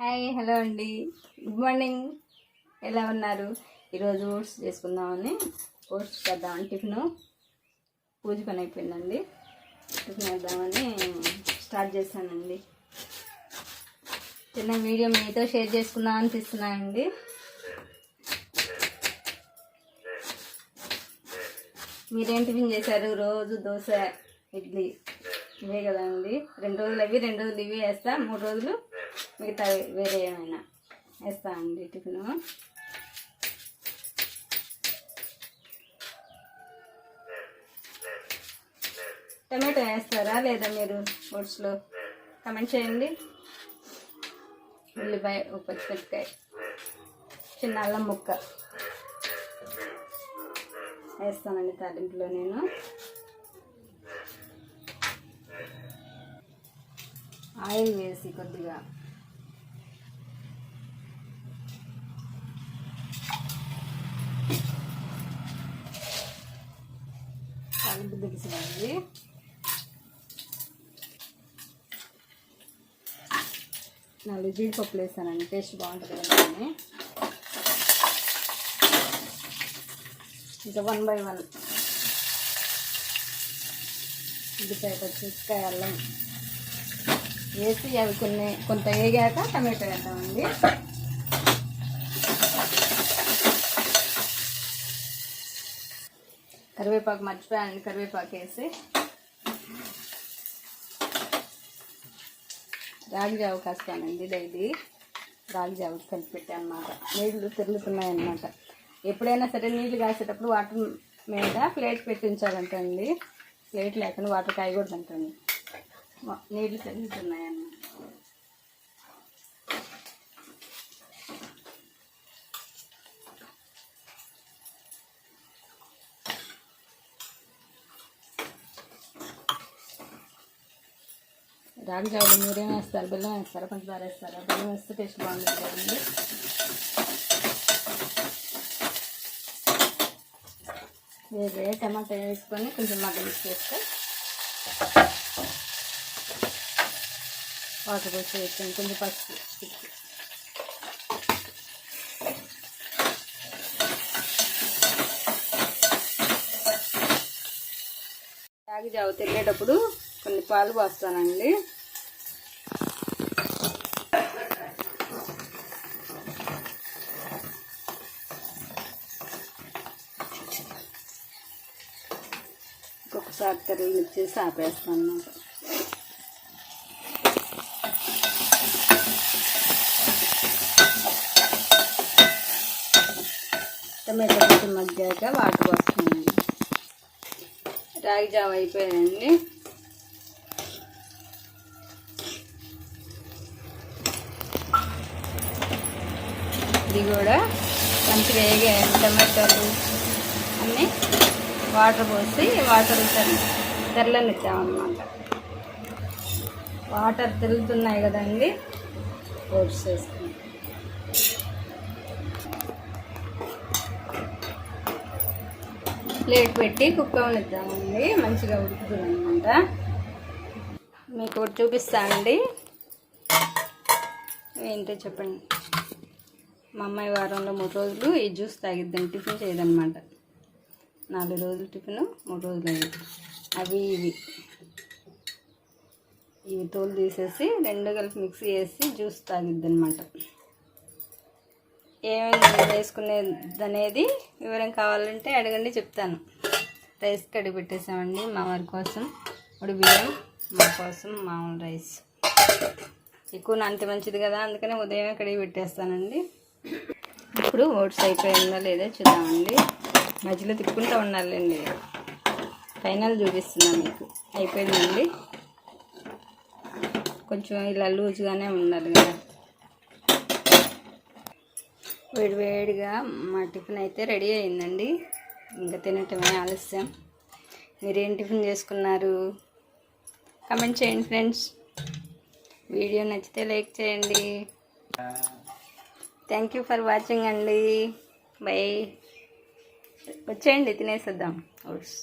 Hi hello అండి. Good morning. ఎలా ఉన్నారు? ఈరోజు ఓట్స్ చేసుకుందామని ఓట్స్ చేద్దామని టిఫిన్. పూజ పని అయిపోయిందండి. టిఫిన్ వేద్దామని స్టార్ట్ చేశానండి. చిన్న వీడియో మీతో షేర్ చేసుకుందాం అనిపిస్తున్నానండి మీరేం టిఫిన్ చేశారు? రోజు దోశ ఇడ్లీ. ఇవే కదండి. రెండు రోజులు అవి రెండు రోజులు ఇవి వేస్తా. మూడు రోజులు మిగతా వేరే ఏమైనా వేస్తా అండి టిఫిన్. టమాటో వేస్తారా లేదా మీరు ఓట్స్లో? కమెంట్ చేయండి. ఉల్లిపాయ ఒక పచ్చిమిరపకాయ చిన్న అల్లం ముక్క. వేస్తానండి తాలింపులో నేను. ఆయిల్ వేసి కొద్దిగా తాలింపు దిగిసిందండి నాలుగు జీడిపప్పులు వేసానండి టేస్ట్ బాగుంటుంది కదా అని ఇంకా వన్ బై వన్. ఉల్లిపాయ పచ్చిమిరపకాయ అల్లం. వేసి అవి కొన్ని కొంత వేగాక టమాటో వేద్దామండి. కరివేపాకు మర్చిపోయాను కరివేపాకు వేసి. రాగి జావు కాస్తానండి డైలీ రాగి జావు కలిపి పెట్టాను అనమాట నీళ్ళు తిరుగుతున్నాయి అన్నమాట ఎప్పుడైనా సరే నీళ్ళు కాసేటప్పుడు వాటర్ మీద ప్లేట్ పెట్టించాలంటండి. ప్లేట్ లేకుండా వాటర్ కాయకూడదంటండి. మ- నీళ్ళు తిరుగుతున్నాయి అన్నమాట రాగి జావులు మీరేం వేస్తారు? బెల్లం వేస్తారా? పంచదార వేస్తారా బెల్లం వేస్తే టేస్ట్ బాగుంటుంది కదండి. వేరే టమాటా వేసుకొని కొంచెం మగ్గలు వేస్తే వాటర్ పోసి వేసుకొని కొంచెం పసుపు. రాగి జావ తిరిగేటప్పుడు కొన్ని పాలు పోస్తానండి. ఇంకొకసారి తెరలు ఇచ్చేసి ఆపేస్తాను అన్నమాట. టమాటో కొంచెం మగ్గాక వాటర్ పోస్తానండి రాగి జావ అయిపోయాయండి ఇది కూడా మంచిగా వేగాయండి టమాటాలు. అన్నీ వాటర్ పోసి వాటర్ తెల్లనిచ్చామన్నమాట వాటర్ తిరుగుతున్నాయి కదండి. ఓట్స్ వేసుకుని ప్లేట్ పెట్టి కుక్కనిద్దామండి మంచిగా ఉడుకుతుంది అనమాట మీకు చూపిస్తా అండి. ఏంటో చెప్పండి. మా అమ్మాయి వారంలో మూడు రోజులు ఈ జ్యూస్ తాగిద్దాం టిఫిన్ చేయదన్నమాట. నాలుగు రోజులు టిఫిన్ మూడు రోజులు అవి అవి ఇవి. ఇవి తోలు తీసేసి రెండు కలిపి మిక్సీ వేసి జ్యూస్ తాగిద్ది అనమాట ఏమేమి వేసుకునేది అనేది వివరం కావాలంటే అడగండి చెప్తాను. రైస్ కడిగి పెట్టేసామండి మా వారి కోసం. ఇప్పుడు బియ్యం మా కోసం మామూలు రైస్. ఎక్కువ నాంత మంచిది కదా అందుకనే ఉదయమే కడిగి పెట్టేస్తానండి. ఇప్పుడు ఓట్స్ అయిపోయిందా లేదో చూద్దామండి. మధ్యలో తిప్పుకుంటూ ఉండాలండి ఫైనల్ చూపిస్తున్నాను మీకు. అయిపోయిందండి. కొంచెం ఇలా లూజ్గానే ఉండాలి కదా. వేడివేడిగా మా టిఫిన్ అయితే రెడీ అయిందండి. ఇంకా తినటమే ఆలస్యం. మీరేం టిఫిన్ చేసుకున్నారు? కమెంట్ చేయండి ఫ్రెండ్స్. వీడియో నచ్చితే లైక్ చేయండి. థ్యాంక్ యూ ఫర్ వాచింగ్ అండి. బై. వచ్చేయండి తినేసేద్దాం. ఓట్స్